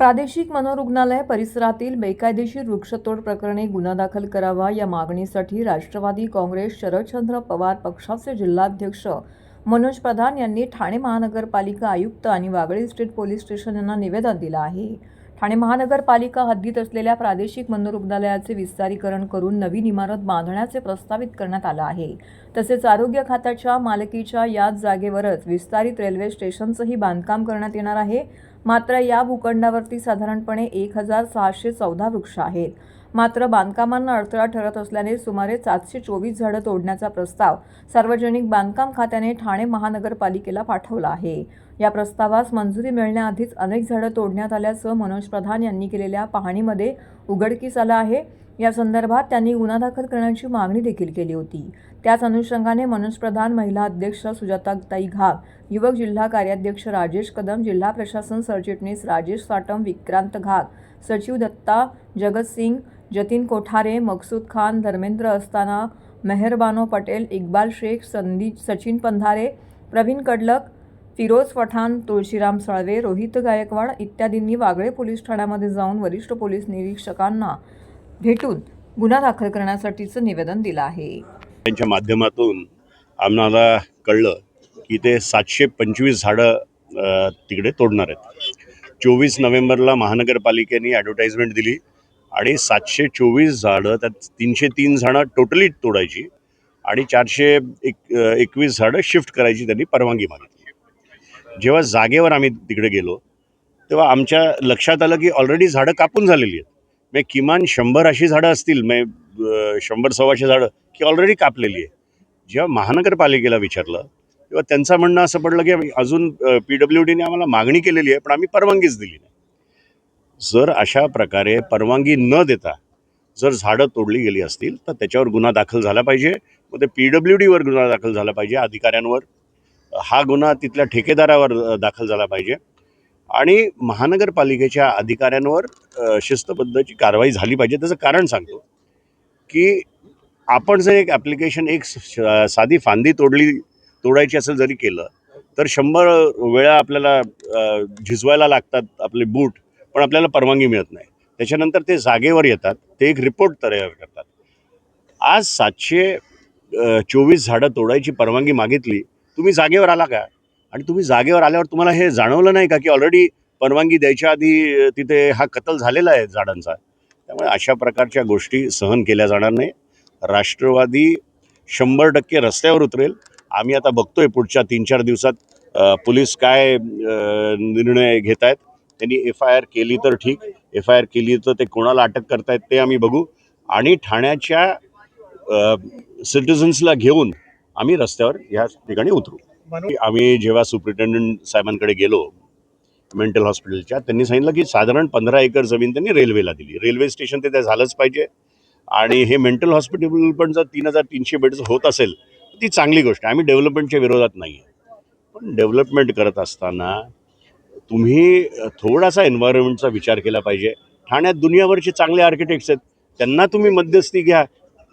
प्रादेशिक मनोरुग्णालय परिसरातील बेकायदेशीर वृक्षतोड प्रकरणी गुन्हा दाखल करावा या मागणीसाठी राष्ट्रवादी काँग्रेस शरदचंद्र पवार पक्षाचे जिल्हाध्यक्ष मनोज प्रधान यांनी ठाणे महानगरपालिका आयुक्त आणि वागळे स्टेट पोलीस स्टेशन यांना निवेदन दिलं आहे. ठाणे महानगरपालिका हद्दीत असलेल्या प्रादेशिक मनोरुग्णालयाचे विस्तारीकरण करून नवीन इमारत बांधण्याचे प्रस्तावित करण्यात आलं आहे. तसेच आरोग्य खात्याच्या मालकीच्या याच जागेवरच विस्तारित रेल्वे स्टेशनचंही बांधकाम करण्यात येणार आहे. मात्र या भूखंडावरती साधारणपणे एक हजार सहाशे चौदा वृक्ष आहेत. मात्र बांधकामांना अडथळा ठरत असल्याने सुमारे सातशे चोवीस झाडं तोडण्याचा प्रस्ताव सार्वजनिक बांधकाम खात्याने ठाणे महानगरपालिकेला पाठवला आहे. या प्रस्तावास मंजुरी मिळण्याआधीच अनेक झाडं तोडण्यात आल्याचं मनोज प्रधान यांनी केलेल्या पाहणीमध्ये उघडकीस आलं आहे. या संदर्भात त्यांनी गुन्हा दाखल करण्याची मागणी देखील केली होती. त्याच अनुषंगाने मनोज प्रधान महिला अध्यक्ष सुजाताताई घाग युवक जिल्हा कार्याध्यक्ष राजेश कदम जिल्हा प्रशासन सरचिटणीस राजेश साटम विक्रांत घाग सचिव दत्ता जगतसिंग जतीन कोठारे मकसूद खान धर्मेंद्र असताना मेहरबानो पटेल इक्बाल शेख संदीप सचिन पंधारे प्रवीण कडलक फिरोज पठाण तुळशीराम सळवे रोहित गायकवाड इत्यादींनी वागळे पोलीस ठाण्यामध्ये जाऊन वरिष्ठ पोलीस निरीक्षकांना भेटून गुन्हा दाखल करण्यासाठीचं निवेदन दिलं आहे. त्यांच्या माध्यमातून आम्हाला कळलं की ते सातशे पंचवीस झाडं तिकडे तोडणार आहेत. चोवीस नोव्हेंबरला महानगरपालिकेने ॲडव्हर्टाईजमेंट दिली आणि सातशे चोवीस झाडं त्यात तीनशे तीन झाडं टोटली तोडायची आणि चारशे एक एकवीस झाडं शिफ्ट करायची त्यांनी परवानगी मागितली. जेव्हा जागेवर आम्ही तिकडे गेलो तेव्हा आमच्या लक्षात आलं की ऑलरेडी झाडं कापून झालेली आहेत. म्हणजे किमान शंभर अशी झाडं असतील म्हणजे शंभर सव्वाशे झाडं की ऑलरेडी कापलेली आहे. जेव्हा महानगरपालिकेला विचारलं तेव्हा त्यांचं म्हणणं असं पडलं की अजून पी डब्ल्यू डीने आम्हाला मागणी केलेली आहे पण आम्ही परवानगीच दिली नाही. जर अशा प्रकारे परवानगी न देता जर झाडं तोडली गेली असतील तर त्याच्यावर गुन्हा दाखल झाला पाहिजे मग ते पी डब्ल्यू डीवर गुन्हा दाखल झाला पाहिजे अधिकाऱ्यांवर. हा गुन्हा तिथल्या ठेकेदारावर दाखल झाला पाहिजे. आणि महानगरपालिकेच्या अधिकाऱ्यांवर शिस्तबद्धची कारवाई झाली पाहिजे. त्याचं कारण सांगतो की आपण जर एक ॲप्लिकेशन एक साधी फांदी तोडली तोडायची असेल जरी केलं तर शंभर वेळा आपल्याला झिजवायला लागतात आपले बूट पण आपल्याला परवानगी मिळत नाही. त्याच्यानंतर ते जागेवर येतात ते एक रिपोर्ट तयार करतात. आज सातशे चोवीस झाडं तोडायची परवानगी मागितली तुम्ही जागेवर आला का? आणि तुम्ही जागेवर आल्यावर तुम्हाला हे जाणवलं नाही का की ऑलरेडी परवानगी द्यायच्या आधी तिथे हा कतल झालेला आहे झाडांचा? त्यामुळे अशा प्रकारच्या गोष्टी सहन केल्या जाणार नाही. राष्ट्रवादी शंभर टक्के रस्त्यावर उतरेल. आम्ही आता बघतोय पुढच्या तीन चार दिवसात पोलीस काय निर्णय घेत आहेत त्यांनी एफ आय आर केली तर ठीक. एफ आय आर केली तर ते कोणाला अटक करतायत ते आम्ही बघू. आणि ठाण्याच्या सिटिझन्सला घेऊन आम्ही रस्त्यावर ह्या ठिकाणी उतरू. आम्ही जेव्हा सुप्रिटेंडंट साहेबांकडे गेलो मेंटल हॉस्पिटलच्या त्यांनी सांगितलं की साधारण पंधरा एकर जमीन त्यांनी रेल्वेला दिली. रेल्वे स्टेशन ते झालंच पाहिजे. आणि हे मेंटल हॉस्पिटल पण जर तीन हजार तीनशे बेड्स होत असेल तर ती चांगली गोष्ट आहे. आम्ही डेव्हलपमेंटच्या विरोधात नाही आहे पण डेव्हलपमेंट करत असताना तुम्ही थोडासा एन्व्हायरमेंटचा विचार केला पाहिजे. ठाण्यात दुनियाभरचे चांगले आर्किटेक्ट्स आहेत. त्यांना तुम्ही मध्यस्थी घ्या.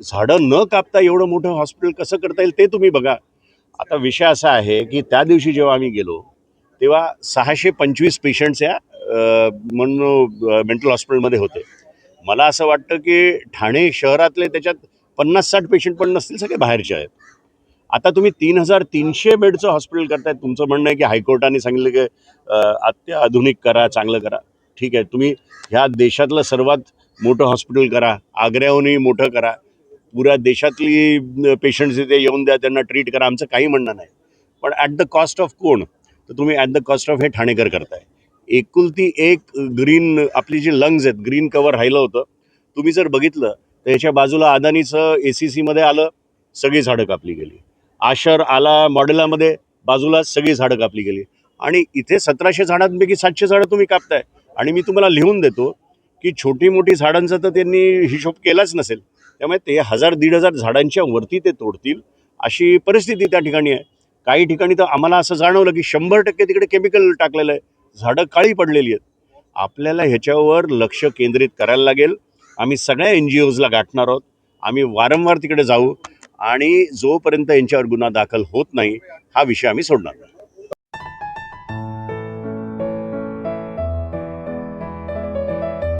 झाडं न कापता एवढं मोठं हॉस्पिटल कसं करता येईल ते तुम्ही बघा. आता विषय असा आहे की त्या दिवशी जेव्हा आम्ही गेलो तेव्हा सहाशे पंचवीस पेशंट्स या म्हणून मेंटल हॉस्पिटलमध्ये होते. मला असं वाटतं की ठाणे शहरातले त्याच्यात पन्नास साठ पेशंट पण नसतील सगळे बाहेरचे आहेत. आता तुम्ही तीन हजार तीनशे बेडचं हॉस्पिटल करतायत तुमचं म्हणणं आहे की हायकोर्टाने सांगितलं की अत्याधुनिक करा चांगलं करा. ठीक आहे तुम्ही ह्या देशातलं सर्वात मोठं हॉस्पिटल करा आग्र्याहूनही मोठं करा. पुऱ्या देशातली पेशंट्स इथे येऊन द्या त्यांना ट्रीट करा आमचं काही म्हणणं नाही. पण ॲट द कॉस्ट ऑफ कोण? तर तुम्ही ॲट द कॉस्ट ऑफ हे ठाणेकर करताय. एकुलती एक ग्रीन आपली जी लंग्स आहेत ग्रीन कवर राहिलं होतं. तुम्ही जर बघितलं तर याच्या बाजूला अदानीचं ए सी सीमध्ये आलं सगळी झाडं कापली गेली. आशर आला मॉडेलामध्ये बाजूला सगळी झाडं कापली गेली. आणि इथे सतराशे झाडांपैकी सातशे झाडं तुम्ही कापताय. आणि मी तुम्हाला लिहून देतो की छोटी मोठी झाडांचा तर त्यांनी हिशोब केलाच नसेल. त्यामुळे ते हजार दीड हजार झाडांच्या वरती ते तोडतील अशी परिस्थिती त्या ठिकाणी आहे. काही ठिकाणी तर आम्हाला असं जाणवलं की शंभर टक्के तिकडे केमिकल टाकलेलं आहे. झाडं काळी पडलेली आहेत. आपल्याला ह्याच्यावर लक्ष केंद्रित करायला लागेल. आम्ही सगळ्या एन जी ओजला गाठणार आहोत. आम्ही वारंवार तिकडे जाऊ आणि जोपर्यंत यांच्यावर गुन्हा दाखल होत नाही हा विषय आम्ही सोडणार नाही.